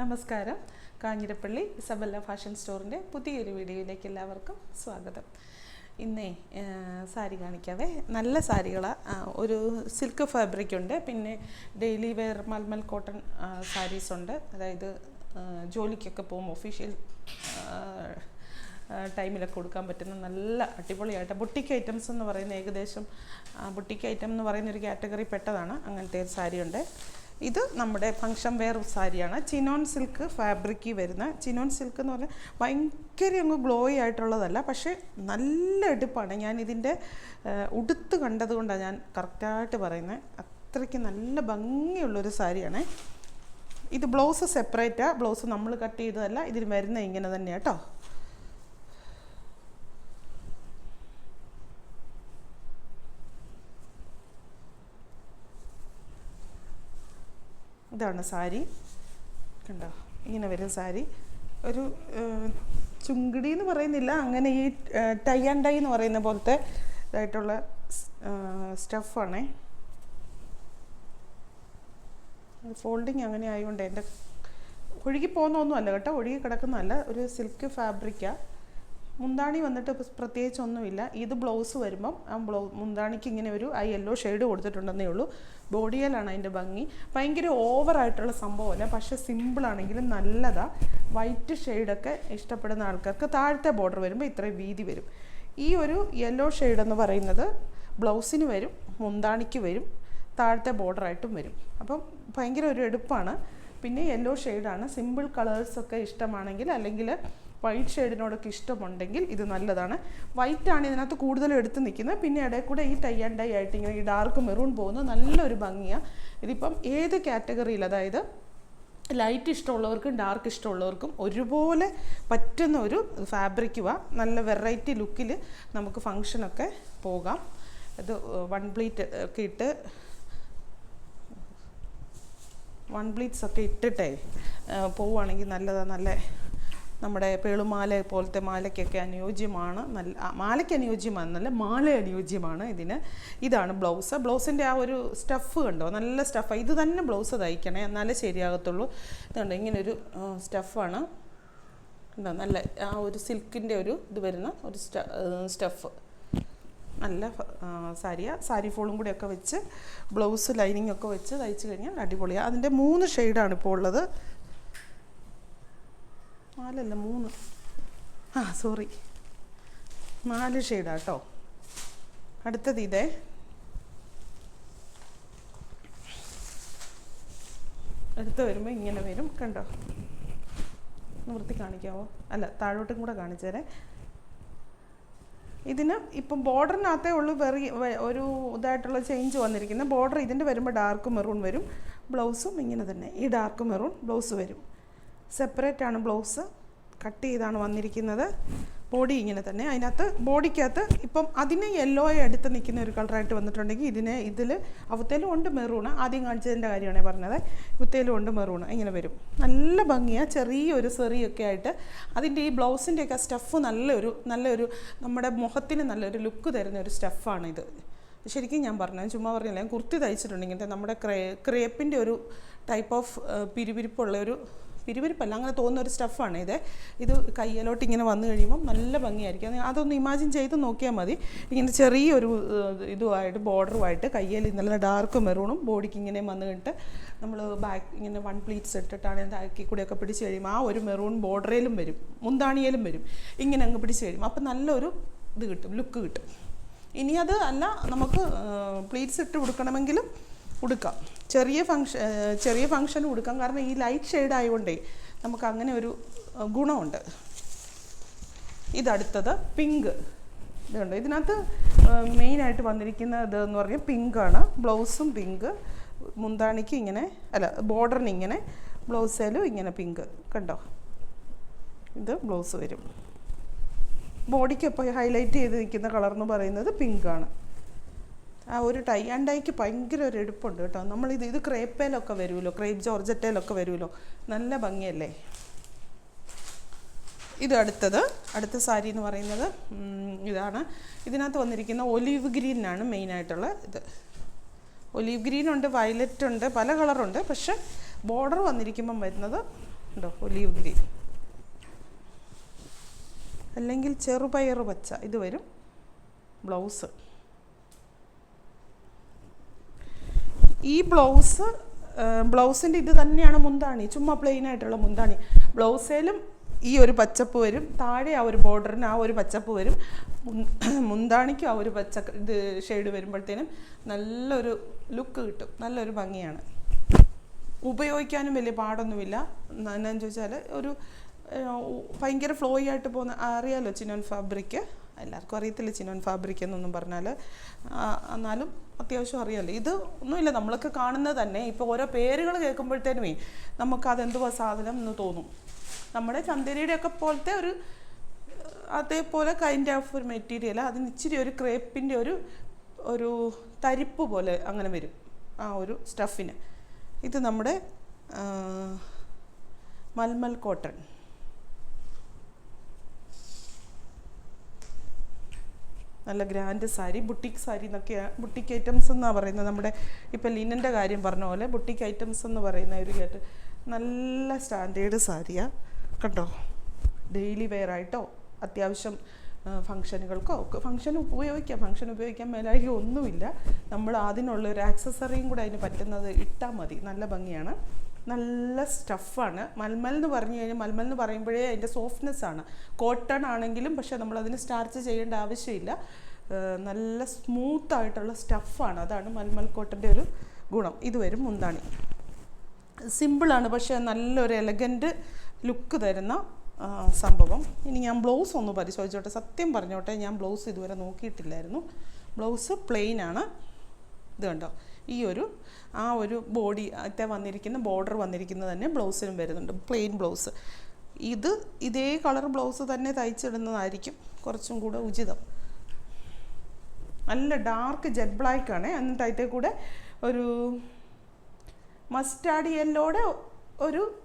നമസ്കാരം. Kanjirappally Isabella fashion സ്റ്റോറിന്റെ പുതിയൊരു വീഡിയോയിലേക്ക് എല്ലാവർക്കും സ്വാഗതം. ഇന്നേ സാരി കാണിക്കാവേ. നല്ല സാരികളാണ് ഒരു സിൽക്ക് ഫാബ്രിക് ഉണ്ട്. പിന്നെ daily wear mulmul cotton sarees ഉണ്ട്. അതായത് ജോലിക്കൊക്കെ പോകും. ഒഫീഷ്യൽ ടൈമിലൊക്കെ കൊടുക്കാൻ പറ്റുന്ന നല്ല അടിപൊളിയായിട്ട് ബുട്ടിക്ക് ഐറ്റംസ് എന്ന് പറയുന്ന ഏകദേശം ബുട്ടിക്ക് ഐറ്റം എന്ന് പറയുന്ന ഒരു കാറ്റഗറി പെട്ടതാണ്. അങ്ങനത്തെ ഒരു സാരി ഉണ്ട് ഇത് നമ്മുടെ ഫങ്ഷൻ വെയർ സാരിയാണ്. ചിനോൺ സിൽക്ക് ഫാബ്രിക്കിൽ വരുന്ന ചിനോൺ സിൽക്ക് എന്ന് പറഞ്ഞാൽ ഭയങ്കര അങ്ങ് ഗ്ലോയി ആയിട്ടുള്ളതല്ല പക്ഷേ നല്ല എടുപ്പാണ്. ഞാൻ ഇതിന്റെ ഉടുത്ത് കണ്ടതുകൊണ്ടാണ് ഞാൻ കറക്റ്റായിട്ട് പറയുന്നത് അത്രയ്ക്ക് നല്ല ഭംഗിയുള്ളൊരു സാരിയാണ്. ഇത് ബ്ലൗസ് സെപ്പറേറ്റാണ് ബ്ലൗസ് നമ്മൾ കട്ട് ചെയ്തതല്ല ഇതിന് വരുന്നത് ഇങ്ങനെ തന്നെയാണ് കേട്ടോ ഇതാണ് സാരി. കണ്ടോ? ഇങ്ങനെ വരും സാരി. ഒരു ചുങ്കിടി എന്ന് പറയുന്നില്ല. അങ്ങനെ ഈ ടൈ ആൻഡ് ടൈ എന്ന് പറയുന്ന പോലത്തെ ഇതായിട്ടുള്ള സ്റ്റഫാണേ. ഫോൾഡിങ് അങ്ങനെ ആയതുകൊണ്ട് എന്റെ ഒഴുകി പോകുന്ന അല്ല കേട്ടോ. ഒഴുകി കിടക്കുന്നതല്ല. ഒരു സിൽക്ക് ഫാബ്രിക്കാണ് മുന്താണി വന്നിട്ട് ഇപ്പം പ്രത്യേകിച്ച് ഒന്നുമില്ല ഇത് ബ്ലൗസ് വരുമ്പം ആ ബ്ലൗ മുന്താണിക്ക് ഇങ്ങനെ ഒരു ആ യെല്ലോ ഷെയ്ഡ് കൊടുത്തിട്ടുണ്ടെന്നേ ഉള്ളൂ. ബോഡിയിലാണ് അതിന്റെ ഭംഗി. ഭയങ്കര ഓവറായിട്ടുള്ള സംഭവമല്ല പക്ഷേ സിമ്പിളാണെങ്കിലും നല്ലതാണ് വൈറ്റ് ഷെയ്ഡൊക്കെ ഇഷ്ടപ്പെടുന്ന ആൾക്കാർക്ക് താഴത്തെ ബോർഡർ വരുമ്പോൾ ഇത്രയും വീതി വരും. ഈ ഒരു യെല്ലോ ഷെയ്ഡ് എന്ന് പറയുന്നത് ബ്ലൗസിന് വരും മുന്താണിക്ക് വരും താഴത്തെ ബോർഡറായിട്ടും വരും. അപ്പം ഭയങ്കര ഒരു എടുപ്പാണ്. പിന്നെ യെല്ലോ ഷെയ്ഡാണ്. സിമ്പിൾ കളേഴ്സൊക്കെ ഇഷ്ടമാണെങ്കിൽ അല്ലെങ്കിൽ വൈറ്റ് ഷെയ്ഡിനോടൊക്കെ ഇഷ്ടമുണ്ടെങ്കിൽ ഇത് നല്ലതാണ്. വൈറ്റ് ആണ് ഇതിനകത്ത് കൂടുതലും എടുത്ത് നിൽക്കുന്നത്. പിന്നെ ഇടയിൽ കൂടെ ഈ ടൈ ആൻഡ് ഡൈ ആയിട്ട് ഇങ്ങനെ ഈ ഡാർക്ക് മെറൂൺ പോകുന്നത് നല്ലൊരു ഭംഗിയാണ് ഇതിപ്പം ഏത് കാറ്റഗറിയിൽ അതായത് ലൈറ്റ് ഇഷ്ടമുള്ളവർക്കും ഡാർക്ക് ഇഷ്ടമുള്ളവർക്കും ഒരുപോലെ പറ്റുന്ന ഒരു ഫാബ്രിക്കുവാ നല്ല വെറൈറ്റി ലുക്കിൽ നമുക്ക് ഫങ്ഷനൊക്കെ പോകാം. ഇത് വൺ പ്ലീറ്റ് ഒക്കെ ഇട്ട് വൺ പ്ലീറ്റ്സ് ഒക്കെ ഇട്ടിട്ടേ പോവുകയാണെങ്കിൽ നല്ലതാണ് നല്ല നമ്മുടെ പേളുമാല പോലത്തെ മാലയ്ക്കൊക്കെ അനുയോജ്യമാണ്. നല്ല മാലയ്ക്ക് അനുയോജ്യമാണെന്നല്ല മാല അനുയോജ്യമാണ് ഇതിന്. ഇതാണ് ബ്ലൗസ്. ബ്ലൗസിന്റെ ആ ഒരു സ്റ്റഫ് കണ്ടോ? നല്ല സ്റ്റഫ്. ഇത് തന്നെ ബ്ലൗസ് തയ്ക്കണേ. എന്നാലേ ശരിയാകത്തുള്ളൂ. ഇതുണ്ട്. ഇങ്ങനൊരു സ്റ്റഫാണ്. ഉണ്ടോ നല്ല ആ ഒരു സിൽക്കിന്റെ ഒരു ഇത് വരുന്ന ഒരു സ്റ്റഫ്. നല്ല സാരിയ. സാരി ഫോളും കൂടിയൊക്കെ വെച്ച് ബ്ലൗസ് ലൈനിങ് ഒക്കെ വെച്ച് തയ്ച്ച് കഴിഞ്ഞാൽ അടിപൊളിയാണ് അതിന്റെ മൂന്ന് ഷെയ്ഡാണ് ഇപ്പോൾ ഉള്ളത്. നാലല്ല മൂന്ന്. ആ സോറി നാല് ഷെയ്ഡാ കേട്ടോ അടുത്തത് ഇതേ. അടുത്ത് വരുമ്പോൾ ഇങ്ങനെ വരും കണ്ടോ? നിവൃത്തി കാണിക്കാവോ? അല്ല താഴോട്ടും കൂടെ കാണിച്ചു തരേ ഇതിന് ഇപ്പം ബോർഡറിനകത്തേ ഉള്ളൂ വെറി ഒരു ഇതായിട്ടുള്ള ചേഞ്ച് വന്നിരിക്കുന്നത്. ബോർഡർ ഇതിന്റെ വരുമ്പോൾ ഡാർക്ക് മെറൂൺ വരും. ബ്ലൗസും ഇങ്ങനെ തന്നെ. ഈ ഡാർക്ക് മെറൂൺ ബ്ലൗസ് വരും. സെപ്പറേറ്റ് ആണ് ബ്ലൗസ് കട്ട് ചെയ്താണ് വന്നിരിക്കുന്നത്. ബോഡി ഇങ്ങനെ തന്നെ. അതിനകത്ത് ബോഡിക്കകത്ത് ഇപ്പം അതിന് യെല്ലോ അടുത്ത് നിൽക്കുന്ന ഒരു കളറായിട്ട് വന്നിട്ടുണ്ടെങ്കിൽ ഇതിനെ ഇതിൽ അവത്തേലും ഉണ്ട് മെറൂണ് ആദ്യം കാണിച്ചതിന്റെ കാര്യമാണ് പറഞ്ഞത്. ഇവത്തേലും ഉണ്ട് മെറൂണ് ഇങ്ങനെ വരും. നല്ല ഭംഗിയാണ് ചെറിയൊരു സെറിയൊക്കെ ആയിട്ട് അതിന്റെ ഈ ബ്ലൗസിന്റെയൊക്കെ സ്റ്റഫ് നല്ലൊരു നല്ലൊരു നമ്മുടെ മുഖത്തിന് നല്ലൊരു ലുക്ക് തരുന്ന ഒരു സ്റ്റഫാണ് ഇത്. ശരിക്കും ഞാൻ പറഞ്ഞത് ചുമ്മാ പറഞ്ഞില്ല. ഞാൻ കുർത്തി തയ്ച്ചിട്ടുണ്ട് ഇങ്ങനത്തെ നമ്മുടെ ക്രേ ക്രേപ്പിന്റെ ഒരു ടൈപ്പ് ഓഫ് പിരിപിരിപ്പുള്ള ഒരു പിരിപിരിപ്പല്ല അങ്ങനെ തോന്നുന്ന ഒരു സ്റ്റഫാണ് ഇത്. ഇത് കയ്യിലോട്ട് ഇങ്ങനെ വന്നു കഴിയുമ്പോൾ നല്ല ഭംഗിയായിരിക്കും. അതൊന്ന് ഇമാജിൻ ചെയ്ത് നോക്കിയാൽ മതി. ഇങ്ങനെ ചെറിയൊരു ഇതുമായിട്ട് ബോർഡറുമായിട്ട് കയ്യിൽ നല്ല ഡാർക്ക് മെറൂണും ബോഡിക്ക് ഇങ്ങനെ വന്നു കഴിഞ്ഞിട്ട് നമ്മൾ ബാക്ക് ഇങ്ങനെ വൺ പ്ലീറ്റ്സ് ഇട്ടിട്ടാണ് ബാക്കി കൂടെയൊക്കെ പിടിച്ച് കഴിയുമ്പോൾ ആ ഒരു മെറൂൺ ബോർഡറേലും വരും മുന്താണിയിലും വരും. ഇങ്ങനെ അങ്ങ് പിടിച്ച് കഴിയും അപ്പം നല്ലൊരു ഇത് കിട്ടും ലുക്ക് കിട്ടും. ഇനി അത് അല്ല നമുക്ക് പ്ലീറ്റ്സ് ഇട്ട് കൊടുക്കണമെങ്കിലും ഉടുക്കാം. ചെറിയ ഫങ്ഷൻ ചെറിയ ഫങ്ഷൻ ഉടുക്കാം. കാരണം ഈ ലൈറ്റ് ഷെയ്ഡ് ആയതുകൊണ്ടേ നമുക്ക് അങ്ങനെ ഒരു ഗുണമുണ്ട്. ഇതടുത്തത് പിങ്ക് ഇതുണ്ട്. ഇതിനകത്ത് മെയിനായിട്ട് വന്നിരിക്കുന്ന എന്ന് പറഞ്ഞാൽ പിങ്കാണ് ബ്ലൗസും പിങ്ക് മുന്താണിക്ക് ഇങ്ങനെ അല്ല ബോർഡറിന് ഇങ്ങനെ ബ്ലൗസേലും ഇങ്ങനെ പിങ്ക് കണ്ടോ? ഇത് ബ്ലൗസ് വരും. ബോഡിക്കൊപ്പം ഹൈലൈറ്റ് ചെയ്ത് നിൽക്കുന്ന കളർ എന്ന് പറയുന്നത് പിങ്കാണ് ആ ഒരു ടൈ ആൻഡ് ടൈക്ക് ഭയങ്കര ഒരു എടുപ്പുണ്ട് കേട്ടോ. നമ്മളിത് ഇത് ക്രേപ്പേലൊക്കെ വരുമല്ലോ ക്രേപ്പ് ജോർജറ്റയിലൊക്കെ വരുമല്ലോ. നല്ല ഭംഗിയല്ലേ? ഇത് അടുത്തത് അടുത്ത സാരി എന്ന് പറയുന്നത് ഇതാണ്. ഇതിനകത്ത് വന്നിരിക്കുന്ന ഒലീവ് ഗ്രീനാണ് മെയിനായിട്ടുള്ള ഇത്. ഒലീവ് ഗ്രീൻ ഉണ്ട് വയലറ്റ് ഉണ്ട് പല കളറുണ്ട് പക്ഷെ ബോർഡർ വന്നിരിക്കുമ്പം വരുന്നത് ഉണ്ടോ ഒലീവ് ഗ്രീൻ. അല്ലെങ്കിൽ ചെറുപയർ പച്ച ഇത് വരും ബ്ലൗസ്. ഈ ബ്ലൗസ് ബ്ലൗസിന്റെ ഇത് തന്നെയാണ് മുന്താണി. ചുമ്മാ പ്ലെയിൻ ആയിട്ടുള്ള മുന്താണി. ബ്ലൗസേലും ഈ ഒരു പച്ചപ്പ് വരും. താഴെ ആ ഒരു ബോർഡറിന് ആ ഒരു പച്ചപ്പ് വരും. മുന്താണിക്കും ആ ഒരു പച്ച ഇത് ഷെയ്ഡ് വരുമ്പോഴത്തേനും നല്ലൊരു ലുക്ക് കിട്ടും. നല്ലൊരു ഭംഗിയാണ്. ഉപയോഗിക്കാനും വലിയ പാടൊന്നുമില്ല. എന്നാന്ന് ചോദിച്ചാൽ ഒരു ഭയങ്കര ഫ്ലോയി ആയിട്ട് പോകുന്ന അറിയാലോ ചിനോൻ ഫാബ്രിക് എല്ലാവർക്കും അറിയത്തില്ല ചിനോൻ ഫാബ്രിക് എന്നൊന്നും പറഞ്ഞാൽ എന്നാലും അത്യാവശ്യം അറിയാമല്ലോ ഇത് ഒന്നുമില്ല നമ്മളൊക്കെ കാണുന്നത് തന്നെ. ഇപ്പോൾ ഓരോ പേരുകൾ കേൾക്കുമ്പോഴത്തേനുമേ നമുക്ക് അതെന്തുവാ സാധനം എന്ന് തോന്നും. നമ്മുടെ ചന്ദേരിയുടെ ഒക്കെ പോലത്തെ ഒരു അതേപോലെ കൈൻഡ് ഓഫ് ഒരു മെറ്റീരിയൽ അതിന് ഇച്ചിരി ഒരു ക്രേപ്പിന്റെ ഒരു ഒരു തരിപ്പ് പോലെ അങ്ങനെ വരും ആ ഒരു സ്റ്റഫിന് ഇത് നമ്മുടെ മൽമൽ കോട്ടൺ നല്ല ഗ്രാൻഡ് സാരി ബുട്ടിക് സാരി എന്നൊക്കെയാണ് ബുട്ടിക് ഐറ്റംസ് എന്നാണ് പറയുന്നത്. നമ്മുടെ ഇപ്പോൾ ലിനന്റെ കാര്യം പറഞ്ഞ പോലെ ബുട്ടിക് ഐറ്റംസ് എന്ന് പറയുന്ന ഒരു കേട്ട് നല്ല സ്റ്റാൻഡേർഡ് സാരിയാണ് കണ്ടോ? ഡെയിലി വെയർ ആയിട്ടോ അത്യാവശ്യം ഫങ്ഷനുകൾക്കോ ഒക്കെ ഫങ്ഷൻ ഉപയോഗിക്കാം. ഫങ്ഷൻ ഉപയോഗിക്കാൻ മേലായി ഒന്നുമില്ല. നമ്മൾ അതിനുള്ള ഒരു ആക്സസറിയും കൂടെ അതിന് പറ്റുന്നത് ഇട്ടാൽ മതി. നല്ല ഭംഗിയാണ്. നല്ല സ്റ്റഫാണ്. മൽമൽ എന്ന് പറഞ്ഞു കഴിഞ്ഞാൽ മൽമൽ എന്ന് പറയുമ്പോഴേ അതിന്റെ സോഫ്റ്റ്നെസ് ആണ്. കോട്ടൺ ആണെങ്കിലും പക്ഷേ നമ്മളതിന് സ്റ്റാർച്ച് ചെയ്യേണ്ട ആവശ്യമില്ല. നല്ല സ്മൂത്ത് ആയിട്ടുള്ള സ്റ്റഫാണ്. അതാണ് മൽമൽ കോട്ടന്റെ ഒരു ഗുണം. ഇത് വരും മുന്താണി സിമ്പിളാണ് പക്ഷേ നല്ലൊരു എലഗന്റ് ലുക്ക് തരുന്ന സംഭവം. ഇനി ഞാൻ ബ്ലൗസ് ഒന്ന് പരിശോധിച്ചോട്ടെ. സത്യം പറഞ്ഞോട്ടെ ഞാൻ ബ്ലൗസ് ഇതുവരെ നോക്കിയിട്ടില്ലായിരുന്നു. ബ്ലൗസ് പ്ലെയിൻ ആണ്. ഇത് കണ്ടോ? ഈ ഒരു ആ ഒരു ബോഡി അത്തെ വന്നിരിക്കുന്ന ബോർഡർ വന്നിരിക്കുന്നത് തന്നെ ബ്ലൗസിനും വരുന്നുണ്ട്. Plain blouse. ഇത് ഇതേ കളർ ബ്ലൗസ് തന്നെ തയ്ച്ചിടുന്നതായിരിക്കും കുറച്ചും കൂടെ ഉചിതം. നല്ല ഡാർക്ക് ജെറ്റ് ബ്ലാക്ക് ആണ്. എന്നിട്ട് അതിന്റെ കൂടെ ഒരു മസ്റ്റാർഡ് ഒരു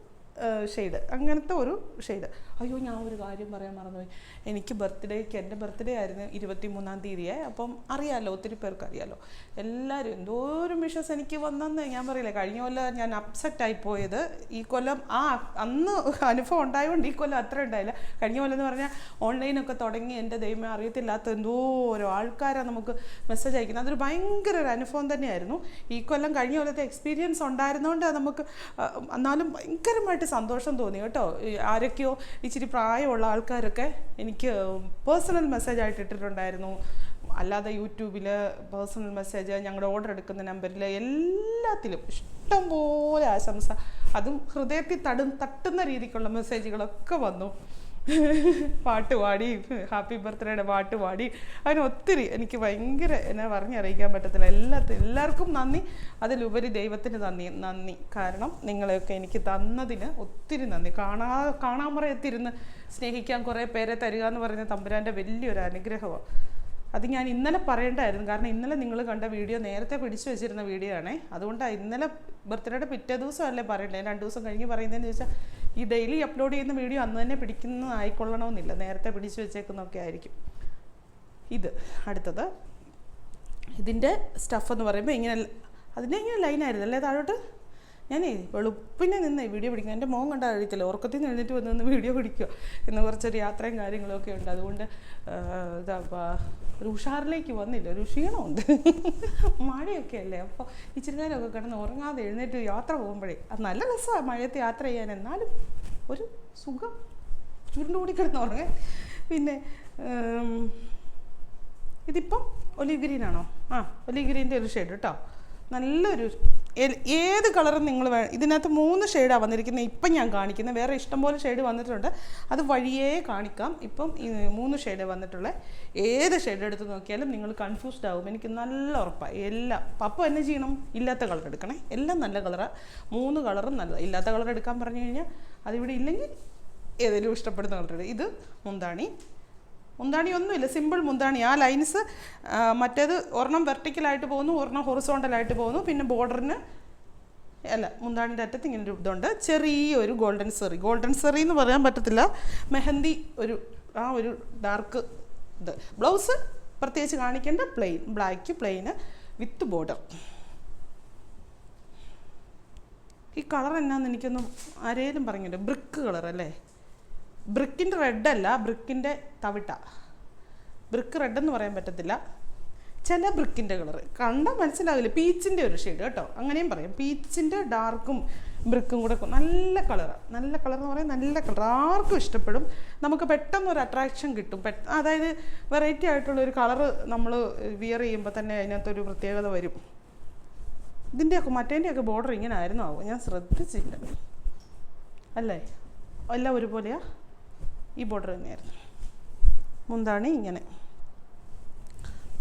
ഷെയ്ഡ്. അങ്ങനത്തെ ഒരു ഷെയ്ഡ്. അയ്യോ ഞാൻ ഒരു കാര്യം പറയാൻ മറന്നുപോയി. എനിക്ക് ബർത്ത്ഡേക്ക് എന്റെ ബർത്ത്ഡേ ആയിരുന്നു ഇരുപത്തി മൂന്നാം തീയതിയെ. അപ്പം അറിയാമല്ലോ ഒത്തിരി പേർക്ക് അറിയാമല്ലോ എല്ലാവരും എന്തോരം വിഷസ് എനിക്ക് വന്നെന്ന് ഞാൻ പറയില്ല കഴിഞ്ഞ കൊല്ലം ഞാൻ അപ്സെറ്റ് ആയി പോയത്. ഈ കൊല്ലം ആ അന്ന് അനുഭവം ഉണ്ടായതുകൊണ്ട് ഈ കൊല്ലം അത്ര ഉണ്ടായില്ല. കഴിഞ്ഞ കൊല്ലം എന്ന് പറഞ്ഞാൽ ഓൺലൈനൊക്കെ തുടങ്ങി എന്റെ ദൈവമേ അറിയത്തില്ലാത്ത എന്തോരോ ആൾക്കാരാണ് നമുക്ക് മെസ്സേജ് അയക്കുന്നത്. അതൊരു ഭയങ്കര ഒരു അനുഭവം തന്നെയായിരുന്നു. ഈ കൊല്ലം കഴിഞ്ഞ കൊല്ലത്തെ എക്സ്പീരിയൻസ് ഉണ്ടായിരുന്നതുകൊണ്ട് നമുക്ക് എന്നാലും ഭയങ്കരമായിട്ട് സന്തോഷം തോന്നി കേട്ടോ. ആരൊക്കെയോ ഇച്ചിരി പ്രായമുള്ള ആൾക്കാരൊക്കെ എനിക്ക് പേഴ്സണൽ മെസ്സേജ് ആയിട്ട് ഇട്ടിട്ടുണ്ടായിരുന്നു. അല്ലാതെ യൂട്യൂബിൽ പേഴ്സണൽ മെസ്സേജ് ഞങ്ങളുടെ ഓർഡർ എടുക്കുന്ന നമ്പറിൽ എല്ലാത്തിലും ഇഷ്ടം പോലെ ആശംസ. അതും ഹൃദയത്തിൽ തടും തട്ടുന്ന രീതിക്കുള്ള മെസ്സേജുകളൊക്കെ വന്നു. പാട്ട് പാടി ഹാപ്പി ബർത്ത്ഡേയുടെ പാട്ട് പാടി. അതിന് ഒത്തിരി എനിക്ക് ഭയങ്കര എന്നെ പറഞ്ഞറിയിക്കാൻ പറ്റത്തില്ല. എല്ലാത്തിനും എല്ലാവർക്കും നന്ദി. അതിലുപരി ദൈവത്തിന് നന്ദി നന്ദി. കാരണം നിങ്ങളെയൊക്കെ എനിക്ക് തന്നതിന് ഒത്തിരി നന്ദി. കാണാ കാണാമറയത്തിരുന്ന് സ്നേഹിക്കാൻ കുറേ പേരെ തരിക എന്ന് പറഞ്ഞ തമ്പുരാന്റെ വലിയൊരു അനുഗ്രഹമാണ് അത് ഞാൻ ഇന്നലെ പറയേണ്ടായിരുന്നു. കാരണം ഇന്നലെ നിങ്ങൾ കണ്ട വീഡിയോ നേരത്തെ പിടിച്ചു വെച്ചിരുന്ന വീഡിയോ ആണേ. അതുകൊണ്ടാണ് ഇന്നലെ ബർത്ത്ഡേയുടെ പിറ്റേ ദിവസം അല്ലേ പറയണ്ടേ? രണ്ട് ദിവസം കഴിഞ്ഞ് പറയുന്നതെന്ന് ചോദിച്ചാൽ ഈ ഡെയിലി അപ്ലോഡ് ചെയ്യുന്ന വീഡിയോ അന്ന് തന്നെ പിടിക്കുന്നതായിക്കൊള്ളണമെന്നില്ല നേരത്തെ പിടിച്ചു വെച്ചേക്കുന്നൊക്കെ ആയിരിക്കും. ഇത് അടുത്തത്. ഇതിന്റെ സ്റ്റഫ് എന്ന് പറയുമ്പോൾ ഇങ്ങനെ അതിന്റെ ഇങ്ങനെ ലൈനായിരുന്നു അല്ലേ താഴോട്ട്? ഞാനേ വെളുപ്പിനെ നിന്ന് വീഡിയോ പിടിക്കുക എന്റെ മോൻ കണ്ടാൽ അറിയത്തില്ല. ഉറക്കത്തിൽ നിന്ന് എഴുന്നേറ്റ് വന്ന് വീഡിയോ പിടിക്കുക എന്ന് കുറച്ചൊരു യാത്രയും കാര്യങ്ങളൊക്കെ ഉണ്ട്. അതുകൊണ്ട് ഇതാ ഒരു ഉഷാറിലേക്ക് വന്നില്ല ഒരു ക്ഷീണമുണ്ട്. മഴയൊക്കെ അല്ലേ അപ്പോൾ ഇച്ചിരി നേരമൊക്കെ കിടന്ന് ഉറങ്ങാതെ എഴുന്നേറ്റ് യാത്ര പോകുമ്പോഴേ അത് നല്ല രസമാണ് മഴയത്ത് യാത്ര ചെയ്യാൻ. എന്നാലും ഒരു സുഖം. ചുരുണ്ടുകൂടി കിടന്ന് ഉറങ്ങാൻ. പിന്നെ ഇതിപ്പം ഒലിവ് ആണോ ആ ഒലിവ് ഗ്രീന്റെ ഒരു ഷെയ്ഡ് കേട്ടോ നല്ലൊരു ഏത് കളറും നിങ്ങൾ വേ ഇതിനകത്ത് മൂന്ന് ഷെയ്ഡാണ് വന്നിരിക്കുന്നത്. ഇപ്പം ഞാൻ കാണിക്കുന്നത്. വേറെ ഇഷ്ടംപോലെ ഷെയ്ഡ് വന്നിട്ടുണ്ട്. അത് വഴിയേ കാണിക്കാം. ഇപ്പം മൂന്ന് ഷെയ്ഡ് വന്നിട്ടുള്ള. ഏത് ഷെയ്ഡ് എടുത്ത് നോക്കിയാലും നിങ്ങൾ കൺഫ്യൂസ്ഡ് ആവും. എനിക്ക് നല്ല ഉറപ്പാണ് എല്ലാം പപ്പ എന്നെ ചെയ്യണം? ഇല്ലാത്ത കളർ എടുക്കണേ. എല്ലാം നല്ല കളറാണ് മൂന്ന് കളറും നല്ല ഇല്ലാത്ത കളർ എടുക്കാൻ പറഞ്ഞു കഴിഞ്ഞാൽ അതിവിടെ ഇല്ലെങ്കിൽ ഏതെങ്കിലും ഇഷ്ടപ്പെടുന്ന കളർ ഇത് മുന്താണി. മുന്താണി ഒന്നുമില്ല. സിമ്പിൾ മുന്താണി. ആ ലൈൻസ് മറ്റേത് ഒരെണ്ണം വെർട്ടിക്കലായിട്ട് പോകുന്നു ഒരെണ്ണം ഹൊറിസോണ്ടലായിട്ട് പോകുന്നു. പിന്നെ ബോർഡറിന് അല്ല മുന്താണിന്റെ അറ്റത്ത് ഇങ്ങനെ ഒരു ഇതുണ്ട്. ചെറിയൊരു ഗോൾഡൻ സെറി ഗോൾഡൻ സെറി എന്ന് പറയാൻ പറ്റത്തില്ല. മെഹന്തി ഒരു ആ ഒരു ഡാർക്ക് ഇത്. ബ്ലൗസ് പ്രത്യേകിച്ച് കാണിക്കേണ്ട plain black plain with border ഈ കളർ എന്നാന്ന് എനിക്കൊന്നും ആരേലും പറഞ്ഞില്ല? ബ്രിക്ക് കളർ അല്ലേ? ബ്രിക്കിന്റെ റെഡ് അല്ല ബ്രിക്കിന്റെ തവിട്ട. ബ്രിക്ക് റെഡ് എന്ന് പറയാൻ പറ്റത്തില്ല. ചില ബ്രിക്കിന്റെ കളർ കണ്ടാൽ മനസ്സിലാവില്ല. പീച്ചിന്റെ ഒരു ഷെയ്ഡ് കേട്ടോ. അങ്ങനെയും പറയാം. പീച്ചിന്റെ ഡാർക്കും ബ്രിക്കും കൂടെ നല്ല കളറാണ് നല്ല കളർ എന്ന് പറയാൻ നല്ല കളർ ആർക്കും ഇഷ്ടപ്പെടും. നമുക്ക് പെട്ടെന്ന് ഒരു അട്രാക്ഷൻ കിട്ടും. പെട്ട അതായത് വെറൈറ്റി ആയിട്ടുള്ള ഒരു കളർ നമ്മൾ വിയർ ചെയ്യുമ്പോൾ തന്നെ അതിനകത്തൊരു പ്രത്യേകത വരും. ഇതിന്റെയൊക്കെ മറ്റേന്റെയൊക്കെ ബോർഡർ ഇങ്ങനെ ആയിരുന്നു ആവും? ഞാൻ ശ്രദ്ധിച്ചില്ല. അല്ലേ? എല്ലാം ഒരുപോലെയാ? ഈ ബോർഡർ തന്നെയായിരുന്നു. മുന്താണി ഇങ്ങനെ.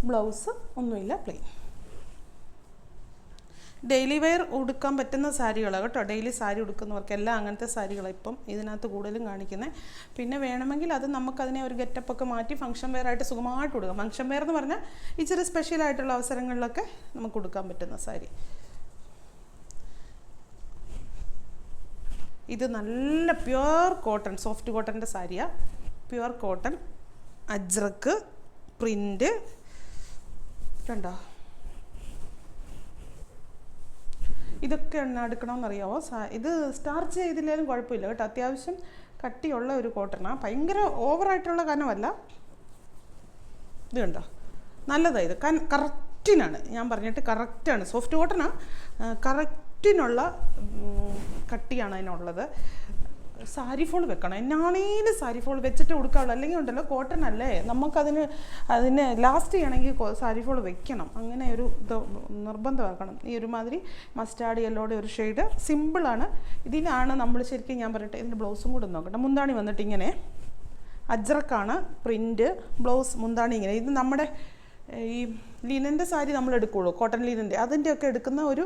ബ്ലൗസ് ഒന്നുമില്ല പ്ലെയിൻ ഡെയിലി വെയർ ഉടുക്കാൻ പറ്റുന്ന സാരികളാണ് കേട്ടോ. ഡെയിലി സാരി ഉടുക്കുന്നവർക്കെല്ലാം അങ്ങനത്തെ സാരികളാണ് ഇപ്പം ഇതിനകത്ത് കൂടുതലും കാണിക്കുന്നത് പിന്നെ വേണമെങ്കിൽ അത് നമുക്കതിനെ ഒരു ഗെറ്റപ്പൊക്കെ മാറ്റി ഫംഗ്ഷൻ വെയർ ആയിട്ട് സുഖമായിട്ട് കൊടുക്കാം ഫംഗ്ഷൻ വെയർ എന്ന് പറഞ്ഞാൽ ഇച്ചിരി സ്പെഷ്യലായിട്ടുള്ള അവസരങ്ങളിലൊക്കെ നമുക്ക് കൊടുക്കാൻ പറ്റുന്ന സാരി. ഇത് നല്ല പ്യുവർ കോട്ടൺ സോഫ്റ്റ് കോട്ടന്റെ സാരിയാണ് പ്യുവർ കോട്ടൺ അജ്രക്ക് പ്രിന്റ് കണ്ടോ? ഇതൊക്കെ എണ്ണ എടുക്കണമെന്നറിയാവോ സാ- ഇത് സ്റ്റാർച്ച് ചെയ്തില്ലേലും കുഴപ്പമില്ല കേട്ടോ. അത്യാവശ്യം കട്ടിയുള്ള ഒരു കോട്ടണാണ് ഭയങ്കര ഓവറായിട്ടുള്ള കനമല്ല. ഇത് കണ്ടോ? നല്ലതാണ് ഇത്. കൻ കറക്റ്റിനാണ്. ഞാൻ പറഞ്ഞിട്ട് കറക്റ്റാണ്. സോഫ്റ്റ് കോട്ടനാണ് കറക്റ്റിനുള്ള ഉം, കട്ടിയാണ് അതിനുള്ളത്. സാരി ഫോൾ വെക്കണം. എന്നാണേലും സാരി ഫോൾ വെച്ചിട്ട് കൊടുക്കാവുള്ളൂ അല്ലെങ്കിൽ ഉണ്ടല്ലോ കോട്ടൺ അല്ലേ? നമുക്കതിന് അതിന് ലാസ്റ്റ് ചെയ്യണമെങ്കിൽ സാരി ഫോൾ വെക്കണം. അങ്ങനെ ഒരു ഇത് നിർബന്ധമാക്കണം. ഈ ഒരുമാതിരി മസ്റ്റാർഡ് യെല്ലോടെ ഒരു ഷെയ്ഡ് സിമ്പിളാണ് ഇതിനാണ് നമ്മൾ ശരിക്കും ഞാൻ പറയട്ടെ ഇതിന്റെ ബ്ലൗസും കൂടെ നോക്കട്ടെ. മുന്താണി വന്നിട്ട് ഇങ്ങനെ അജ്രക്കാണ് പ്രിന്റ് ബ്ലൗസ് മുന്താണി ഇങ്ങനെ. ഇത് നമ്മുടെ ഈ ലിനന്റെ സാരി നമ്മൾ എടുക്കുകയുള്ളൂ കോട്ടൺ ലിനന്റെ അതിന്റെയൊക്കെ എടുക്കുന്ന ഒരു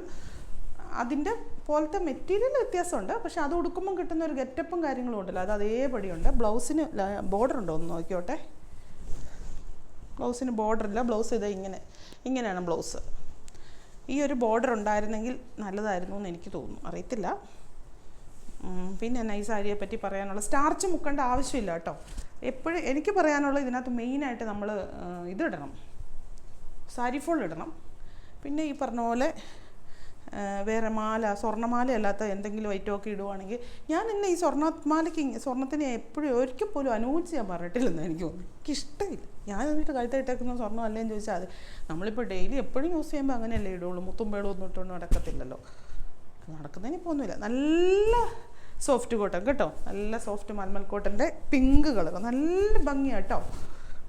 അതിന്റെ പോലത്തെ മെറ്റീരിയൽ വ്യത്യാസമുണ്ട്. പക്ഷേ അത് ഉടുക്കുമ്പം കിട്ടുന്ന ഒരു ഗെറ്റപ്പും കാര്യങ്ങളും ഉണ്ടല്ലോ. അത് അതേപടിയുണ്ട്. ബ്ലൗസിന് ബോർഡർ ഉണ്ടോ ഒന്ന് നോക്കിയോട്ടെ ബ്ലൗസിന് ബോർഡർ ഇല്ല ബ്ലൗസ് ഇതാ ഇങ്ങനെ ഇങ്ങനെയാണ് ബ്ലൗസ്. ഈ ഒരു ബോർഡർ ഉണ്ടായിരുന്നെങ്കിൽ നല്ലതായിരുന്നു എന്ന് എനിക്ക് തോന്നുന്നു. അറിയത്തില്ല. പിന്നെ ഈ സാരിയെ പറ്റി പറയാനുള്ള സ്റ്റാർച്ച് മുക്കേണ്ട ആവശ്യമില്ല കേട്ടോ. എപ്പോഴും എനിക്ക് പറയാനുള്ള ഇതിനകത്ത് മെയിനായിട്ട് നമ്മൾ ഇതിടണം. സാരി ഫോൾ ഇടണം പിന്നെ ഈ പറഞ്ഞ പോലെ വേറെ മാല സ്വർണമാല അല്ലാത്ത എന്തെങ്കിലും ഐറ്റമൊക്കെ ഇടുവാണെങ്കിൽ ഞാൻ എന്നെ ഈ സ്വർണമാലയ്ക്ക് സ്വർണത്തിനെ എപ്പോഴും ഒരിക്കൽ പോലും അനുകൂലിച്ച് ഞാൻ പറഞ്ഞിട്ടില്ലെന്ന് എനിക്ക് തോന്നുന്നു. എനിക്കിഷ്ടമില്ല ഞാൻ എന്നിട്ട് കഴുത്തിട്ടേക്കുന്ന സ്വർണം അല്ലേന്ന് ചോദിച്ചാൽ അത് നമ്മളിപ്പോൾ ഡെയിലി എപ്പോഴും യൂസ് ചെയ്യുമ്പോൾ അങ്ങനെയല്ലേ ഇടുള്ളൂ. മുത്തും പേളും ഒന്നും ഇട്ടുകൊണ്ട് നടക്കത്തില്ലല്ലോ. നടക്കുന്നതിന് ഇപ്പോൾ ഒന്നുമില്ല. നല്ല സോഫ്റ്റ് കോട്ടൺ കേട്ടോ. നല്ല സോഫ്റ്റ് മൽമൽ കോട്ടന്റെ പിങ്ക് കളർ നല്ല ഭംഗിയാണ് കേട്ടോ.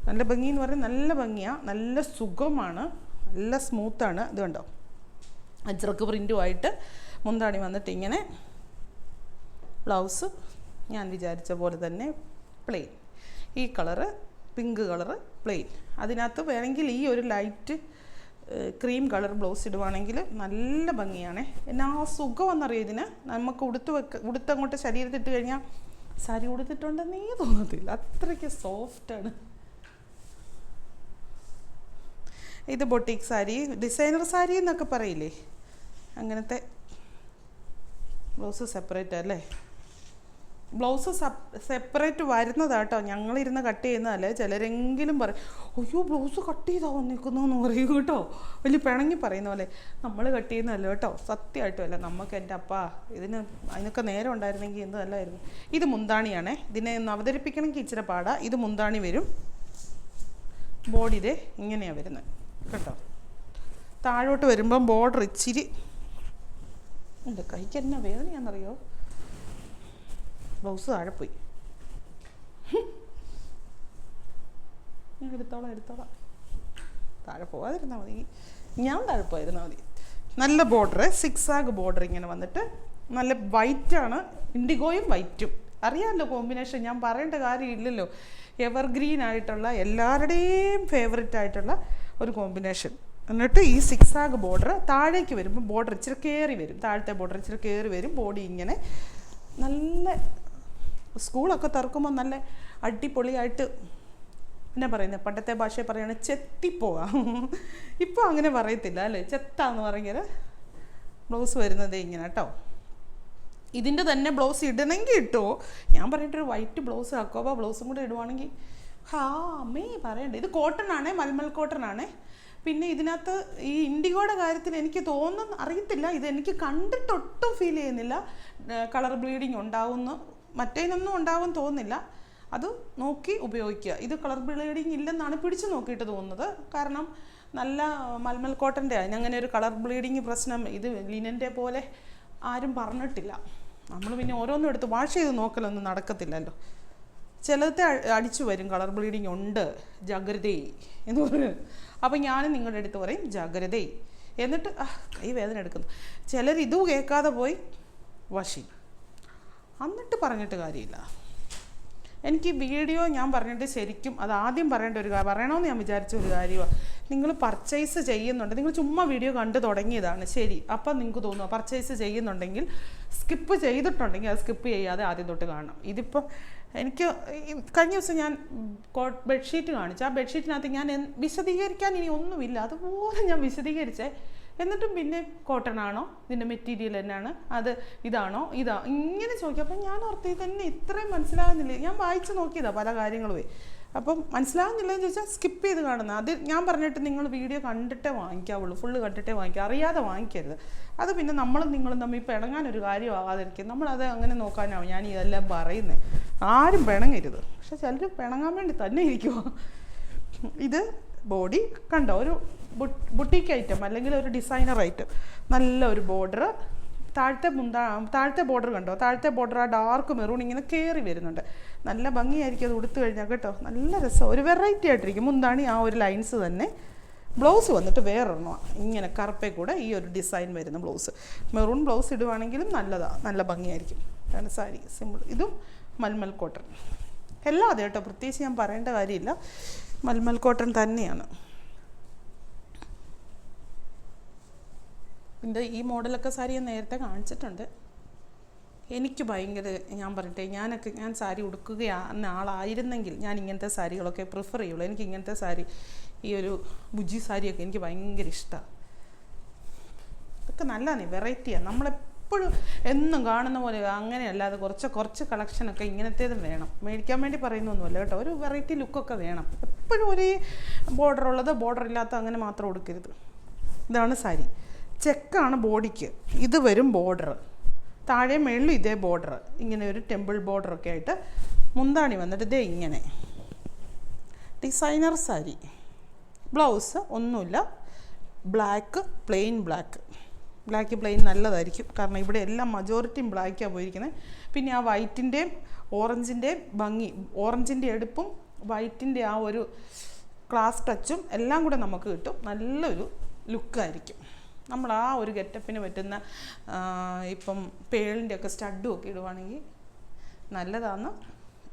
നല്ല ഭംഗി എന്ന് പറഞ്ഞാൽ നല്ല ഭംഗിയാണ് നല്ല സുഖമാണ്. നല്ല സ്മൂത്താണ് ഇത് കണ്ടോ? അജ്രക്ക് പ്രിന്റുമായിട്ട് മുന്താണി വന്നിട്ട് ഇങ്ങനെ ബ്ലൗസ് ഞാൻ വിചാരിച്ച പോലെ തന്നെ പ്ലെയിൻ ഈ കളറ് പിങ്ക് കളറ് പ്ലെയിൻ അതിനകത്ത് വേണമെങ്കിൽ ഈ ഒരു ലൈറ്റ് ക്രീം കളർ ബ്ലൗസ് ഇടുവാണെങ്കിൽ നല്ല ഭംഗിയാണേ. എന്നാ സുഖമെന്നറിയാം ഇതിന്? നമുക്ക് ഉടുത്ത് വെക്ക ഉടുത്തങ്ങോട്ട് ശരീരത്തിട്ട് കഴിഞ്ഞാൽ സാരി ഉടുത്തിട്ടുണ്ടെന്നേ തോന്നത്തില്ല. അത്രയ്ക്ക് സോഫ്റ്റാണ് ഇത് ബൊട്ടീക്ക് സാരി ഡിസൈനർ സാരി എന്നൊക്കെ പറയില്ലേ? അങ്ങനത്തെ ബ്ലൗസ് സെപ്പറേറ്റ് അല്ലേ? ബ്ലൗസ് സെപ്പറേറ്റ് വരുന്നതാട്ടോ. ഞങ്ങളിരുന്ന് കട്ട് ചെയ്യുന്നതല്ലേ. ചിലരെങ്കിലും പറയും അയ്യോ ബ്ലൗസ് കട്ട് ചെയ്താ വന്നിരിക്കുന്നു എന്ന് പറയും കേട്ടോ. വലിയ പിണങ്ങി പറയുന്ന പോലെ. നമ്മൾ കട്ട് ചെയ്യുന്നതല്ല കേട്ടോ. സത്യമായിട്ടും അല്ല നമുക്ക് എന്റെ അപ്പ ഇതിന് അതിനൊക്കെ നേരം ഉണ്ടായിരുന്നെങ്കിൽ എന്ത് നല്ലതായിരുന്നു. ഇത് മുന്താണിയാണേ. ഇതിനെ ഒന്ന് അവതരിപ്പിക്കണമെങ്കിൽ ഇച്ചിരി പാടാ. ഇത് മുന്താണി വരും. ബോഡി ഇങ്ങനെയാണ് വരുന്നത്. കേട്ടോ. താഴോട്ട് വരുമ്പം ബോർഡർ ഇച്ചിരി എന്റെ കൈക്ക് എന്നാ വേദനയാണെന്നറിയോ? ബ്ലൗസ് താഴെ പോയി. ഞാൻ എടുത്തോളാം എടുത്തോളാം. താഴെ പോകാതിരുന്നാൽ മതി. ഞാൻ താഴെ പോയിരുന്നാൽ മതി. നല്ല ബോർഡർ സിക്സ് ആഗ് ബോർഡർ ഇങ്ങനെ വന്നിട്ട് നല്ല വൈറ്റാണ് ഇൻഡിഗോയും വൈറ്റും അറിയാമല്ലോ കോമ്പിനേഷൻ ഞാൻ പറയേണ്ട കാര്യമില്ലല്ലോ എവർഗ്രീൻ ആയിട്ടുള്ള എല്ലാവരുടെയും ഫേവററ്റ് ആയിട്ടുള്ള ഒരു കോമ്പിനേഷൻ എന്നിട്ട് ഈ സിക്സ് ആഗ് ബോർഡർ താഴേക്ക് വരുമ്പോൾ ബോർഡർ ഇച്ചിരി കയറി വരും. താഴത്തെ ബോർഡർ ഇച്ചിരി കയറി വരും. ബോഡി ഇങ്ങനെ നല്ല സ്കൂളൊക്കെ തുറക്കുമ്പോൾ നല്ല അടിപൊളിയായിട്ട് എന്നാ പറയുന്നത് പണ്ടത്തെ ഭാഷയിൽ പറയുകയാണെങ്കിൽ ചെത്തിപ്പോവാം. ഇപ്പോൾ അങ്ങനെ പറയത്തില്ല അല്ലേ? ചെത്താന്ന് പറഞ്ഞാൽ ബ്ലൗസ് വരുന്നത് ഇങ്ങനെ കേട്ടോ. ഇതിന്റെ തന്നെ ബ്ലൗസ് ഇടണമെങ്കിൽ ഇട്ടോ? ഞാൻ പറഞ്ഞിട്ടൊരു വൈറ്റ് ബ്ലൗസ് ആക്കോ ബ്ലൗസും കൂടെ ഇടുവാണെങ്കിൽ. ഹാ അമ്മേ പറയണ്ട. ഇത് കോട്ടൺ ആണേ മൽമൽ കോട്ടൺ ആണേ. പിന്നെ ഇതിനകത്ത് ഈ ഇൻഡിഗോയുടെ കാര്യത്തിൽ എനിക്ക് തോന്നുന്നു അറിയത്തില്ല. ഇത് എനിക്ക് കണ്ടിട്ടൊട്ടും ഫീൽ ചെയ്യുന്നില്ല. കളർ ബ്ലീഡിങ് ഉണ്ടാവുമെന്ന് മറ്റേനൊന്നും ഉണ്ടാവും തോന്നുന്നില്ല. അത് നോക്കി ഉപയോഗിക്കുക. ഇത് കളർ ബ്ലീഡിങ് ഇല്ലെന്നാണ് പിടിച്ചു നോക്കിയിട്ട് തോന്നുന്നത്. കാരണം നല്ല മൽമൽ കോട്ടന്റെ അങ്ങനെ ഒരു കളർ ബ്ലീഡിങ് പ്രശ്നം ഇത് ലിനന്റെ പോലെ ആരും പറഞ്ഞിട്ടില്ല. നമ്മൾ പിന്നെ ഓരോന്നും എടുത്ത് വാഷ് ചെയ്ത് നോക്കലൊന്നും നടക്കത്തില്ലല്ലോ. ചിലത്തെ അടിച്ചു വരും. കളർ ബ്ലീഡിങ് ഉണ്ട്. ജാഗ്രതയെ എന്ന് പറയും അപ്പം ഞാൻ നിങ്ങളുടെ അടുത്ത് പറയും ജാഗ്രതയെ എന്നിട്ട് കൈ വേദന എടുക്കുന്നു. ചിലർ ഇതും കേൾക്കാതെ പോയി വശി. എന്നിട്ട് പറഞ്ഞിട്ട് കാര്യമില്ല. എനിക്ക് വീഡിയോ ഞാൻ പറഞ്ഞിട്ട് ശരിക്കും അത് ആദ്യം പറയേണ്ട ഒരു പറയണമെന്ന് ഞാൻ വിചാരിച്ച ഒരു കാര്യമാണ് നിങ്ങൾ പർച്ചേസ് ചെയ്യുന്നുണ്ട്. നിങ്ങൾ ചുമ്മാ വീഡിയോ കണ്ടു തുടങ്ങിയതാണ്. ശരി. അപ്പം നിങ്ങൾക്ക് തോന്നുക പർച്ചേസ് ചെയ്യുന്നുണ്ടെങ്കിൽ സ്കിപ്പ് ചെയ്തിട്ടുണ്ടെങ്കിൽ അത് സ്കിപ്പ് ചെയ്യാതെ ആദ്യം തൊട്ട് കാണണം. ഇതിപ്പോൾ എനിക്ക് കഴിഞ്ഞ ദിവസം ഞാൻ കോട്ട് ബെഡ്ഷീറ്റ് കാണിച്ചു. ആ ബെഡ്ഷീറ്റിനകത്ത് ഞാൻ വിശദീകരിക്കാൻ ഇനി ഒന്നുമില്ല. അതുപോലെ ഞാൻ വിശദീകരിച്ചേ. എന്നിട്ടും പിന്നെ കോട്ടൺ ആണോ? ഇതിന്റെ മെറ്റീരിയൽ തന്നെയാണ്. അത് ഇതാണോ? ഇതാ. ഇങ്ങനെ ചോദിക്കും. അപ്പം ഞാൻ ഓർത്ത് ഇതന്നെ ഇത്രയും മനസ്സിലാകുന്നില്ല. ഞാൻ വായിച്ച് നോക്കിയതാ പല കാര്യങ്ങളുമേ അപ്പം മനസ്സിലാകുന്നില്ല എന്ന് ചോദിച്ചാൽ സ്കിപ്പ് ചെയ്ത് കാണുന്ന. അത് ഞാൻ പറഞ്ഞിട്ട് നിങ്ങൾ വീഡിയോ കണ്ടിട്ടേ വാങ്ങിക്കാവുള്ളൂ. ഫുള്ള് കണ്ടിട്ടേ വാങ്ങിക്കുക അറിയാതെ വാങ്ങിക്കരുത്. അത് പിന്നെ നമ്മളും നിങ്ങളും തമ്മിൽ പിണങ്ങാനൊരു കാര്യമാകാതിരിക്കും നമ്മളത് അങ്ങനെ നോക്കാനാവും. ഞാൻ ഇതെല്ലാം പറയുന്നത് ആരും പിണങ്ങരുത്. പക്ഷെ ചിലർ പിണങ്ങാൻ വേണ്ടി തന്നെ ഇരിക്കുമോ ഇത് ബോഡി കണ്ടോ? ഒരു ബുട്ടീക്ക് ഐറ്റം അല്ലെങ്കിൽ ഒരു ഡിസൈനർ ഐറ്റം നല്ല ഒരു ബോർഡർ താഴത്തെ മുന്താ താഴത്തെ ബോർഡർ കണ്ടോ? താഴത്തെ ബോർഡർ ആ ഡാർക്ക് മെറൂൺ ഇങ്ങനെ കയറി വരുന്നുണ്ട്. നല്ല ഭംഗിയായിരിക്കും അത് ഉടുത്തു കഴിഞ്ഞാൽ കേട്ടോ. നല്ല രസം. ഒരു വെറൈറ്റി ആയിട്ടിരിക്കും. മുന്താണി ആ ഒരു ലൈൻസ് തന്നെ. ബ്ലൗസ് വന്നിട്ട് വേറൊരെണ്ണമാണ് ഇങ്ങനെ കറുപ്പേ കൂടെ ഈ ഒരു ഡിസൈൻ വരുന്ന ബ്ലൗസ് മെറൂൺ ബ്ലൗസ് ഇടുവാണെങ്കിലും നല്ലതാണ് നല്ല ഭംഗിയായിരിക്കും. അതാണ് സാരി. സിമ്പിൾ ഇതും മൽമൽ കോട്ടൺ എല്ലാം അതെ കേട്ടോ. പ്രത്യേകിച്ച് ഞാൻ പറയേണ്ട കാര്യമില്ല. മൽമൽ കോട്ടൺ തന്നെയാണ്. ഇതിന്റെ ഈ മോഡലൊക്കെ സാരി ഞാൻ നേരത്തെ കാണിച്ചിട്ടുണ്ട്. എനിക്ക് ഭയങ്കര ഞാൻ പറയട്ടെ ഞാനൊക്കെ ഞാൻ സാരി ഉടുക്കുകയാണ് ആളായിരുന്നെങ്കിൽ ഞാൻ ഇങ്ങനത്തെ സാരികളൊക്കെ പ്രിഫർ ചെയ്യുള്ളൂ. എനിക്ക് ഇങ്ങനത്തെ സാരി ഈ ഒരു ബുജി സാരിയൊക്കെ എനിക്ക് ഭയങ്കര ഇഷ്ടമാണ് ഇതൊക്കെ നല്ലതാണ് വെറൈറ്റിയാണ് നമ്മളെപ്പോഴും എന്നും കാണുന്ന പോലെ അങ്ങനെയല്ലാതെ കുറച്ച് കുറച്ച് കളക്ഷനൊക്കെ ഇങ്ങനത്തേതും വേണം. മേടിക്കാൻ വേണ്ടി പറയുന്നൊന്നുമല്ല കേട്ടോ. ഒരു വെറൈറ്റി ലുക്കൊക്കെ വേണം. എപ്പോഴും ഒരേ ബോർഡർ ഉള്ളത് ബോർഡർ ഇല്ലാത്ത അങ്ങനെ മാത്രം ഉടുക്കരുത്. ഇതാണ് സാരി. ചെക്കാണ് ബോഡിക്ക്. ഇത് വരും ബോർഡർ താഴെ മേളിലും ഇതേ ബോർഡർ ഇങ്ങനെ ഒരു ടെമ്പിൾ ബോർഡറൊക്കെ ആയിട്ട് മുന്താണി വന്നിട്ട് ഇതേ ഇങ്ങനെ. ഡിസൈനർ സാരി ബ്ലൗസ് ഒന്നുമില്ല. Black plain black black plain നല്ലതായിരിക്കും. കാരണം ഇവിടെ എല്ലാം മജോറിറ്റിയും ബ്ലാക്കാണ് പോയിരിക്കുന്നത്. പിന്നെ ആ വൈറ്റിന്റെയും ഓറഞ്ചിന്റെയും ഭംഗി ഓറഞ്ചിന്റെ എടുപ്പും വൈറ്റിന്റെ ആ ഒരു ക്ലാസ് ടച്ചും എല്ലാം കൂടെ നമുക്ക് കിട്ടും. നല്ലൊരു ലുക്കായിരിക്കും നമ്മൾ ആ ഒരു ഗെറ്റപ്പിന് പറ്റുന്ന ഇപ്പം പേളിന്റെ ഒക്കെ സ്റ്റഡും ഒക്കെ ഇടുവാണെങ്കിൽ നല്ലതാണെന്ന്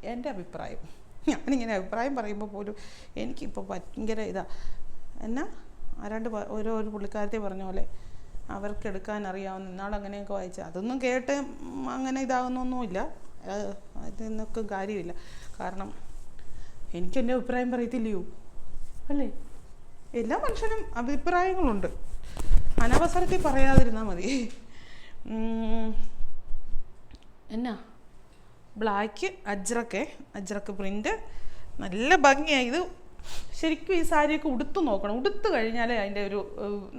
എന്റെ അഭിപ്രായം. ഞാനിങ്ങനെ അഭിപ്രായം പറയുമ്പോൾ പോലും എനിക്കിപ്പോൾ ഭയങ്കര ഇതാ. എന്നാ ആരാണ്ട് ഓരോ ഒരു പുള്ളിക്കാരത്തെ പറഞ്ഞ പോലെ അവർക്ക് എടുക്കാൻ അറിയാവുന്ന ഇന്നാൾ അങ്ങനെയൊക്കെ വായിച്ച. അതൊന്നും കേട്ട് അങ്ങനെ ഇതാകുന്നൊന്നുമില്ല അത് അതിനൊക്കെ കാര്യമില്ല. കാരണം എനിക്കെന്റെ അഭിപ്രായം പറയത്തില്ലയോ? അല്ലേ? എല്ലാ മനുഷ്യനും അഭിപ്രായങ്ങളുണ്ട്. അനവസരത്തിൽ പറയാതിരുന്നാൽ മതി. എന്നാ? ബ്ലാക്ക് അജ്രക്ക്. അജ്രക്ക് പ്രിന്റ് നല്ല ഭംഗിയായി ഇത് ശരിക്കും ഈ സാരിയൊക്കെ ഉടുത്ത് നോക്കണം. ഉടുത്ത് കഴിഞ്ഞാലേ അതിന്റെ ഒരു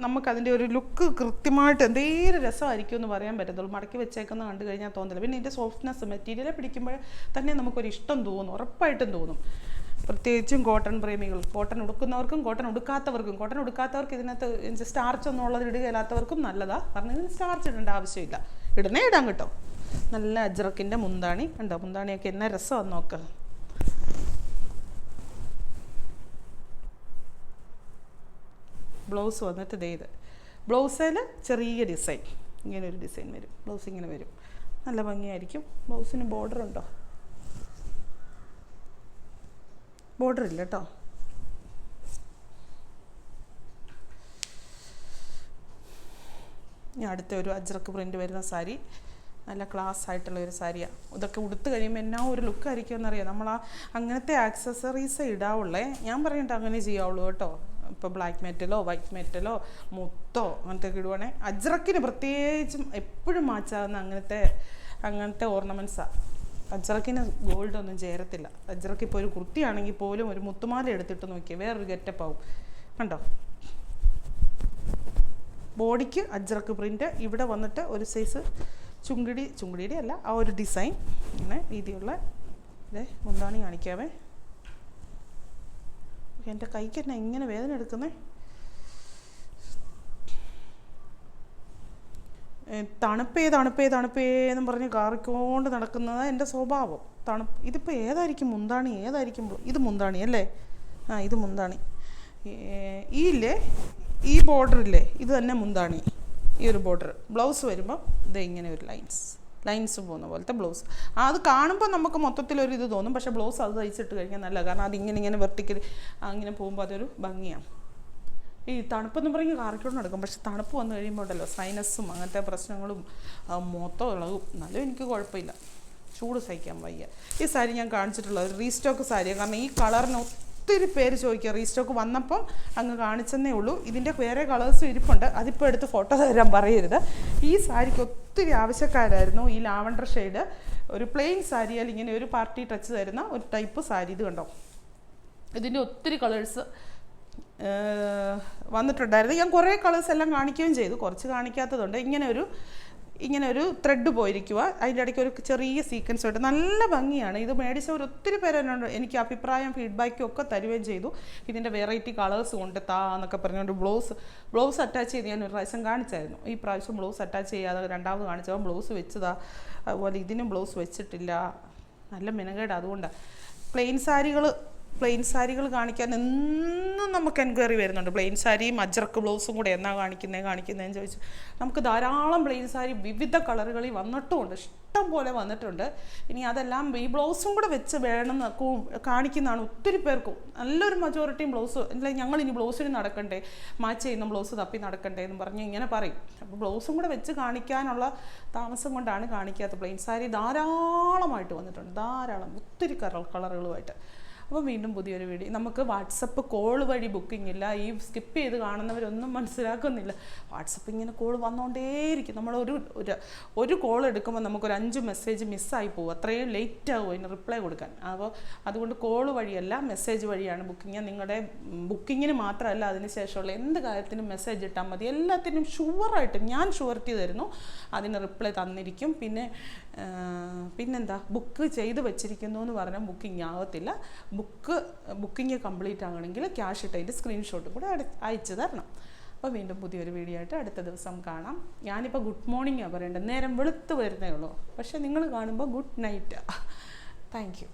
നമുക്കതിന്റെ ഒരു ലുക്ക് കൃത്യമായിട്ട് എന്തേലും രസമായിരിക്കും എന്ന് പറയാൻ പറ്റത്തുള്ളൂ. മടക്കി വെച്ചേക്കുന്ന കണ്ടു കഴിഞ്ഞാൽ തോന്നില്ല പിന്നെ ഇതിന്റെ സോഫ്റ്റ്നെസ് മെറ്റീരിയൽ പിടിക്കുമ്പോൾ തന്നെ നമുക്കൊരു ഇഷ്ടം തോന്നും. ഉറപ്പായിട്ടും തോന്നും. പ്രത്യേകിച്ചും കോട്ടൺ പ്രേമികൾ. കോട്ടൺ ഉടുക്കുന്നവർക്കും കോട്ടൺ ഉടുക്കാത്തവർക്കും കോട്ടൺ ഉടുക്കാത്തവർക്ക് ഇതിനകത്ത് സ്റ്റാർച്ച് ഒന്നും ഉള്ളത് ഇടുകയില്ലാത്തവർക്കും നല്ലതാണ് കാരണം ഇതിന് സ്റ്റാർച്ച് ഇടേണ്ട ആവശ്യമില്ല. ഇടണേ ഇടാൻ കേട്ടോ. നല്ല അജ്രക്കിന്റെ മുന്താണി. കണ്ടോ? മുന്താണിയൊക്കെ എന്നെ രസമാണ് നോക്ക്. ബ്ലൗസ് വന്നിട്ട് ദേ ഇത്. ബ്ലൗസിൽ ചെറിയ ഡിസൈൻ ഇങ്ങനെ ഒരു ഡിസൈൻ വരും. ബ്ലൗസ് ഇങ്ങനെ വരും. നല്ല ഭംഗിയായിരിക്കും. ബ്ലൗസിന് ബോർഡർ ഉണ്ടോ? ബോർഡർ ഇല്ല കേട്ടോ ഇനി അടുത്ത ഒരു അജ്രക്ക് പ്രിന്റ് വരുന്ന സാരി. നല്ല ക്ലാസ് ആയിട്ടുള്ള ഒരു സാരിയാണ് ഇതൊക്കെ ഉടുത്ത് കഴിയുമ്പോൾ എന്നാ ഒരു ലുക്ക് ആയിരിക്കും എന്നറിയാം? നമ്മൾ ആ അങ്ങനത്തെ ആക്സസറീസ് ഇടാവുള്ളേ. ഞാൻ പറയണ്ട അങ്ങനെ ചെയ്യാവുള്ളൂ കേട്ടോ. ഇപ്പോൾ ബ്ലാക്ക് മെറ്റലോ വൈറ്റ് മെറ്റലോ മുത്തോ അങ്ങനത്തെ ഇടുവാണേ. അജ്രക്കിന് പ്രത്യേകിച്ചും എപ്പോഴും മാച്ചാകുന്ന അങ്ങനത്തെ അങ്ങനത്തെ ഓർണമെന്റ്സാണ് അജ്രക്കിന് ഗോൾഡ് ഒന്നും ചേരത്തില്ല. അജ്രക്ക് ഇപ്പോൾ ഒരു കുർത്തിയാണെങ്കിൽ പോലും ഒരു മുത്തുമാല എടുത്തിട്ട് നോക്കിയാൽ വേറൊരു ഗെറ്റപ്പ് ആവും. കണ്ടോ? ബോഡിക്ക് അജ്രക്ക് പ്രിന്റ് ഇവിടെ വന്നിട്ട് ഒരു സൈസ് ചുങ്കിടി ചുങ്കിടിയുടെ അല്ല ആ ഒരു ഡിസൈൻ ഇങ്ങനെ രീതിയുള്ള ഇതേ മുന്താണി കാണിക്കാവേ. എന്റെ കൈക്ക് തന്നെ ഇങ്ങനെ വേദന എടുക്കുന്നേ? തണുപ്പേ തണുപ്പേ തണുപ്പേ എന്നും പറഞ്ഞ് കാറിക്കൊണ്ട് നടക്കുന്നത് എന്റെ സ്വഭാവം. തണുപ്പ് ഇതിപ്പോൾ ഏതായിരിക്കും മുന്താണി? ഏതായിരിക്കും ഇത് മുന്താണി അല്ലേ? ആ ഇത് മുന്താണി. ഈ ഇല്ലേ ഈ ബോർഡർ ഇല്ലേ ഇത് തന്നെ മുന്താണി. ഈ ഒരു ബോർഡർ ബ്ലൗസ് വരുമ്പോൾ ഇത് ഇങ്ങനെ ഒരു ലൈൻസ് ലൈൻസ് പോകുന്ന പോലത്തെ ബ്ലൗസ്. അത് കാണുമ്പോൾ നമുക്ക് മൊത്തത്തിലൊരു ഇത് തോന്നും. പക്ഷേ ബ്ലൗസ് അത് തയ്ച്ചിട്ട് കഴിഞ്ഞാൽ നല്ല കാരണം അത് ഇങ്ങനെ ഇങ്ങനെ വെർട്ടിക്കൽ അങ്ങനെ പോകുമ്പോൾ അതൊരു ഭംഗിയാണ് ഈ തണുപ്പെന്ന് പറഞ്ഞ് കാറിക്കൊണ്ട് നടക്കും. പക്ഷെ തണുപ്പ് വന്നു കഴിയുമ്പോൾ ഉണ്ടല്ലോ സൈനസും അങ്ങനത്തെ പ്രശ്നങ്ങളും മൊത്തം ഇളകും എന്നാലും എനിക്ക് കുഴപ്പമില്ല. ചൂട് സഹിക്കാൻ വയ്യ. ഈ സാരി ഞാൻ കാണിച്ചിട്ടുള്ളത് ഒരു റീസ്റ്റോക്ക് സാരിയാണ് കാരണം ഈ കളറിന് ഒത്തിരി പേര് ചോദിക്കുക റീസ്റ്റോക്ക് വന്നപ്പം അങ്ങ് കാണിച്ചെന്നേ ഉള്ളൂ. ഇതിന്റെ വേറെ കളേഴ്സും ഇരിപ്പുണ്ട്. അതിപ്പോൾ എടുത്ത് ഫോട്ടോ തരാൻ പറയരുത്. ഈ സാരിക്ക് ഒത്തിരി ആവശ്യക്കാരായിരുന്നു. ഈ ലാവണ്ടർ ഷെയ്ഡ് ഒരു പ്ലെയിൻ സാരിയാൽ ഇങ്ങനെ ഒരു പാർട്ടി ടച്ച് തരുന്ന ഒരു ടൈപ്പ് സാരി ഇത് കണ്ടോ? ഇതിന്റെ ഒത്തിരി കളേഴ്സ് വന്നിട്ടുണ്ടായിരുന്നു. ഞാൻ കുറേ കളേഴ്സ് എല്ലാം കാണിക്കുകയും ചെയ്തു. കുറച്ച് കാണിക്കാത്തതുണ്ട് ഇങ്ങനെ ഒരു ഇങ്ങനെ ഒരു ത്രെഡ് പോയിരിക്കുക അതിന്റെ ഇടയ്ക്ക് ഒരു ചെറിയ സീക്വൻസ് ആയിട്ട് നല്ല ഭംഗിയാണ്. ഇത് മേടിച്ചവർ ഒത്തിരി പേര് എന്നോട് എനിക്ക് അഭിപ്രായം ഫീഡ്ബാക്കും ഒക്കെ തരുകയും ചെയ്തു. ഇതിന്റെ വെറൈറ്റി കളേഴ്സ് കൊണ്ട് താ എന്നൊക്കെ പറഞ്ഞുകൊണ്ട് ബ്ലൗസ് ബ്ലൗസ് അറ്റാച്ച് ചെയ്ത് ഞാൻ ഒരു പ്രാവശ്യം കാണിച്ചായിരുന്നു. ഈ പ്രാവശ്യം ബ്ലൗസ് അറ്റാച്ച് ചെയ്യാതെ രണ്ടാമത് കാണിച്ചപ്പോൾ ബ്ലൗസ് വെച്ചതാ. അതുപോലെ ഇതിനും ബ്ലൗസ് വെച്ചിട്ടില്ല. നല്ല മിനകേട്. അതുകൊണ്ടാണ് പ്ലെയിൻ സാരികൾ പ്ലെയിൻ സാരികൾ കാണിക്കാൻ എന്നും നമുക്ക് എൻക്വയറി വരുന്നുണ്ട്. പ്ലെയിൻ സാരിയും മജർക്ക് ബ്ലൗസും കൂടെ എന്നാ കാണിക്കുന്നത് കാണിക്കുന്നതെന്ന് ചോദിച്ചു. നമുക്ക് ധാരാളം പ്ലെയിൻ സാരി വിവിധ കളറുകളിൽ വന്നിട്ടുമുണ്ട് ഇഷ്ടം പോലെ വന്നിട്ടുണ്ട്. ഇനി അതെല്ലാം ഈ ബ്ലൗസും കൂടെ വെച്ച് വേണം എന്ന് കൂ- കാണിക്കുന്നതാണ് ഒത്തിരി പേർക്കും. നല്ലൊരു മജോറിറ്റിയും ബ്ലൗസ് അല്ല ഞങ്ങൾ ഇനി ബ്ലൗസിന് നടക്കണ്ടേ? മാച്ച് ചെയ്യുന്ന ബ്ലൗസ് തപ്പി നടക്കണ്ടേ എന്ന് പറഞ്ഞ് ഇങ്ങനെ പറയും. അപ്പോൾ ബ്ലൗസും കൂടെ വെച്ച് കാണിക്കാനുള്ള താമസം കൊണ്ടാണ് കാണിക്കാത്ത പ്ലെയിൻ സാരി ധാരാളമായിട്ട് വന്നിട്ടുണ്ട്. ധാരാളം ഒത്തിരി കളർ കളറുകളുമായിട്ട്. അപ്പോൾ വീണ്ടും പുതിയൊരു വീഡിയോ. നമുക്ക് വാട്സപ്പ് കോൾ വഴി ബുക്കിംഗ് ഇല്ല. ഈ സ്കിപ്പ് ചെയ്ത് കാണുന്നവരൊന്നും മനസ്സിലാക്കുന്നില്ല. വാട്സപ്പ് ഇങ്ങനെ കോൾ വന്നുകൊണ്ടേയിരിക്കും നമ്മളൊരു ഒരു ഒരു കോൾ എടുക്കുമ്പോൾ നമുക്കൊരു അഞ്ച് മെസ്സേജ് മിസ്സായി പോകും. അത്രയും ലേറ്റ് ആകും അതിന് റിപ്ലൈ കൊടുക്കാൻ. അപ്പോൾ അതുകൊണ്ട് കോൾ വഴിയല്ല മെസ്സേജ് വഴിയാണ് ബുക്കിംഗ് നിങ്ങളുടെ ബുക്കിങ്ങിന് മാത്രമല്ല അതിന് ശേഷമുള്ള എന്ത് കാര്യത്തിനും മെസ്സേജ് ഇട്ടാൽ മതി. എല്ലാത്തിനും ഷുവറായിട്ടും ഞാൻ ഷുവർട്ടി തരുന്നു അതിന് റിപ്ലൈ തന്നിരിക്കും. പിന്നെ പിന്നെന്താ? ബുക്ക് ചെയ്ത് വെച്ചിരിക്കുന്നു എന്ന് പറഞ്ഞാൽ ബുക്കിംഗ് ആകത്തില്ല ബുക്ക് ബുക്കിംഗ് കംപ്ലീറ്റ് ആകണമെങ്കിൽ ക്യാഷ് ഇട്ടതിന്റെ സ്ക്രീൻഷോട്ടും കൂടെ അയച്ചു തരണം. അപ്പോൾ വീണ്ടും പുതിയൊരു വീഡിയോ ആയിട്ട് അടുത്ത ദിവസം കാണാം. ഞാനിപ്പോൾ ഗുഡ് മോർണിംഗ് മോർണിംഗാണ് പറയേണ്ടത്. നേരം വെളുത്ത് വരുന്നേ ഉള്ളൂ. പക്ഷേ നിങ്ങൾ കാണുമ്പോൾ ഗുഡ് നൈറ്റ് താങ്ക് യു